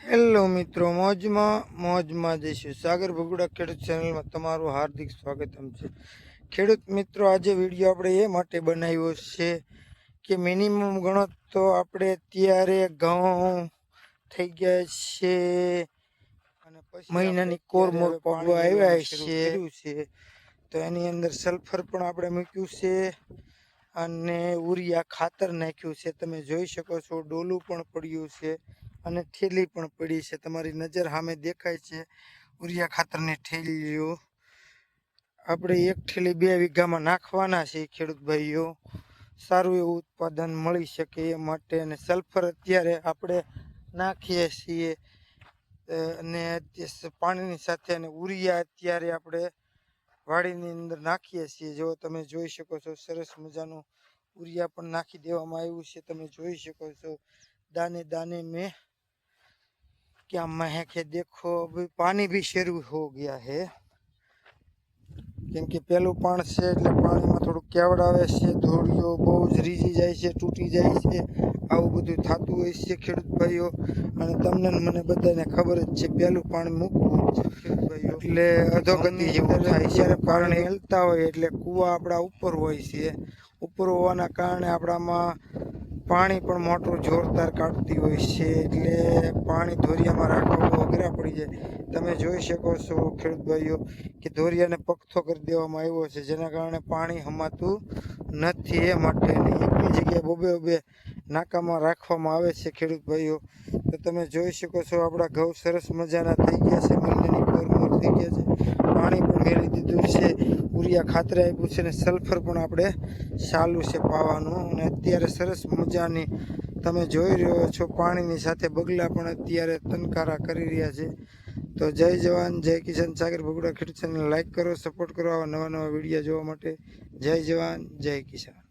Hello મિત્રો મોજમાં મોજમાં જઈશું સાગર ભગુડા ખેડૂત ચેનલમાં તમારું હાર્દિક સ્વાગતમ છે. ખેડૂત મિત્રો આજે વીડિયો આપણે એ માટે બનાવ્યો છે કે મિનિમમ ગણો તો આપણે અત્યારે ઘઉં થઈ ગયા છે અને પછી મહિનાની કોરમોર પગવા આવ્યા છે. તો એની અંદર સલ્ફર પણ આપણે મૂક્યું છે અને ઉરિયા ખાતર નાખ્યું છે. તમે જોઈ શકો છો ડોલું પણ પડ્યું છે. અને ઠેલી પણ પડી છે. તમારી નજર સામે દેખાય છે. ઉરિયા ખાતરની ઠેલીઓ આપણે એક ઠેલી બે વીઘામાં નાખવાના છે ખેડૂત ભાઈઓ. સારું એવું ઉત્પાદન મળી શકે એ માટે અને સલ્ફર અત્યારે આપણે નાખીએ છીએ. અને પાણીની સાથે અને ઉરિયા અત્યારે આપણે વાડીની અંદર નાખીએ છીએ. જો તમે જોઈ શકો છો, સરસ મજાનું ઉરિયા પણ નાખી દેવામાં આવ્યું છે. તમે જોઈ શકો છો, દાને દાને મેં क्या महक है देखो अभी पानी भी शुरू हो गया है કેમ કે પેલું પાણ છે એટલે પાણીમાં થોડુંક કેવડ આવે છે ધોળીઓ બહુ જ રીઝી જાય છે તૂટી જાય છે આવું બધું થતું હોય છે ખેડૂત ભાઈઓ અને તમને ને મને બધાને ખબર જ છે પેલું પાણી મૂકવું ખેડૂત ભાઈઓ એટલે અધોગતિ જેવું થાય છે પાણી હેલતા હોય એટલે કૂવા આપણા ઉપર હોય છે ઉપર હોવાના કારણે આપણામાં પાણી પણ મોટું જોરદાર કાઢતી હોય છે, એટલે પાણી ધોરિયામાં રાખવા અઘરા પડી જાય. તમે જોઈ શકો છો, ખેડૂત ભાઈઓ, કે ધોરિયાને પગથો કરી દેવામાં આવ્યો છે, જેના કારણે પાણી હમાતું નથી, એ માટે એકની જગ્યાએ બબે બબે નાકામાં રાખવામાં આવે છે, ખેડૂત ભાઈઓ. તો તમે જોઈ શકો છો, આપણા ઘઉં સરસ મજાના થઈ ગયા છે, મહિનાની ભરમૂર થઈ ગયા છે. પાણી પણ મેળવી દીધું છે. ઉરિયા ખાતર આપ્યું છે અને સલ્ફર પણ આપણે ચાલુ છે પાવાનું. અને અત્યારે સરસ મજાની તમે જોઈ રહ્યો છો, પાણીની સાથે બગલા પણ અત્યારે તનકારા કરી રહ્યા છે. તો જય જવાન, જય કિશન સાગર ભગુડા ખેડૂત ચેનલ લાઈક કરો સપોર્ટ કરો આવા નવા નવા વીડિયો જોવા માટે. જય જવાન, જય કિસાન.